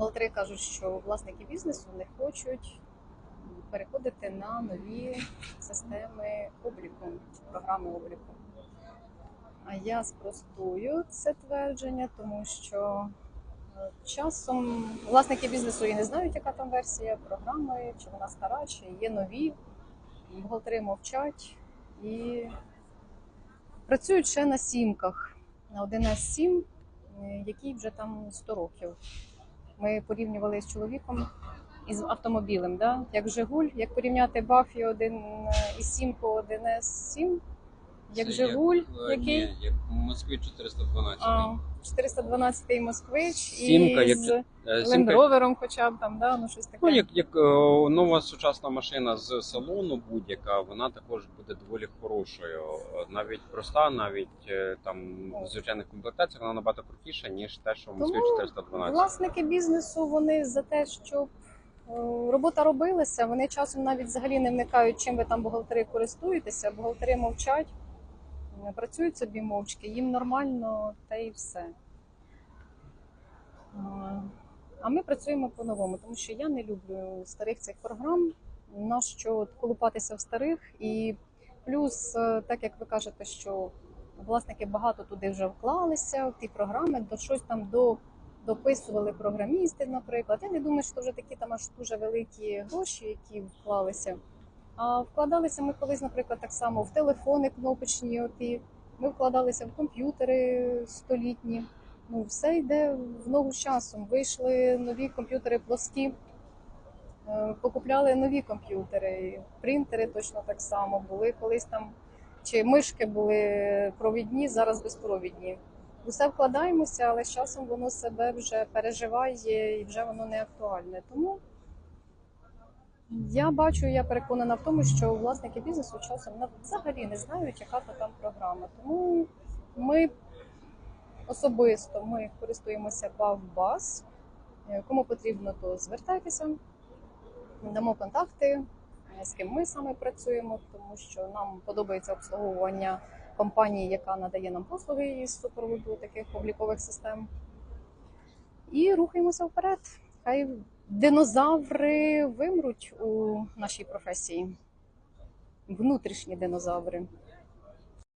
бухгалтери кажуть, що власники бізнесу не хочуть переходити на нові системи обліку, програми обліку. А я спростую це твердження, тому що е, часом власники бізнесу і не знають, яка там версія програми, чи вона стара, чи є нові. Бухгалтери мовчать і працюють ще на сімках, на 1С7, е, який вже там 100 років. Ми порівнювали з чоловіком із автомобілем, да? як Жигуль, як порівняти Бафі 1 і із сімкою 1С7, як Це Жигуль, е, який Ні, як Москві 412. а, 412 москвич Сімка, і як- з Е, лендровером, хоча б там, да? ну щось таке. Ну, як, як е, нова сучасна машина з салону будь-яка, вона також буде доволі хорошою. Навіть проста, навіть е, там в звичайних комплектаціях вона набагато крутіша, ніж те, що в Москві Тому 412. Власники бізнесу вони за те, щоб робота робилася, вони часом навіть взагалі не вникають, чим ви там бухгалтери користуєтеся. Бухгалтери мовчать, працюють собі мовчки, їм нормально, та і все. А ми працюємо по-новому, тому що я не люблю старих цих програм. Нащо колупатися в старих? І плюс, е, так як ви кажете, що власники багато туди вже вклалися в ті програми, до щось там до дописували програмісти, наприклад. Я не думаю, що вже такі там аж дуже великі гроші, які вклалися. Вкладалися ми колись, наприклад, так само в телефони кнопочні, оті. Ми вкладалися в комп'ютери столітні. Ну, все йде в ногу з часом. Вийшли нові комп'ютери плоскі, е, покупляли нові комп'ютери, принтери точно так само були колись там. Чи мишки були провідні, зараз безпровідні. Усе вкладаємося, але з часом воно себе вже переживає і вже воно не актуальне. Тому я бачу, я переконана в тому, що власники бізнесу часом взагалі не знають, яка то там програма. Тому ми особисто ми користуємося Бавбас. Е, Кому потрібно, то звертайтеся, дамо контакти, е, з ким ми саме працюємо, тому що нам подобається обслуговування компанії, яка надає нам послуги із супроводу таких облікових систем. І рухаємося вперед. Хай динозаври вимруть у нашій професії. Внутрішні динозаври.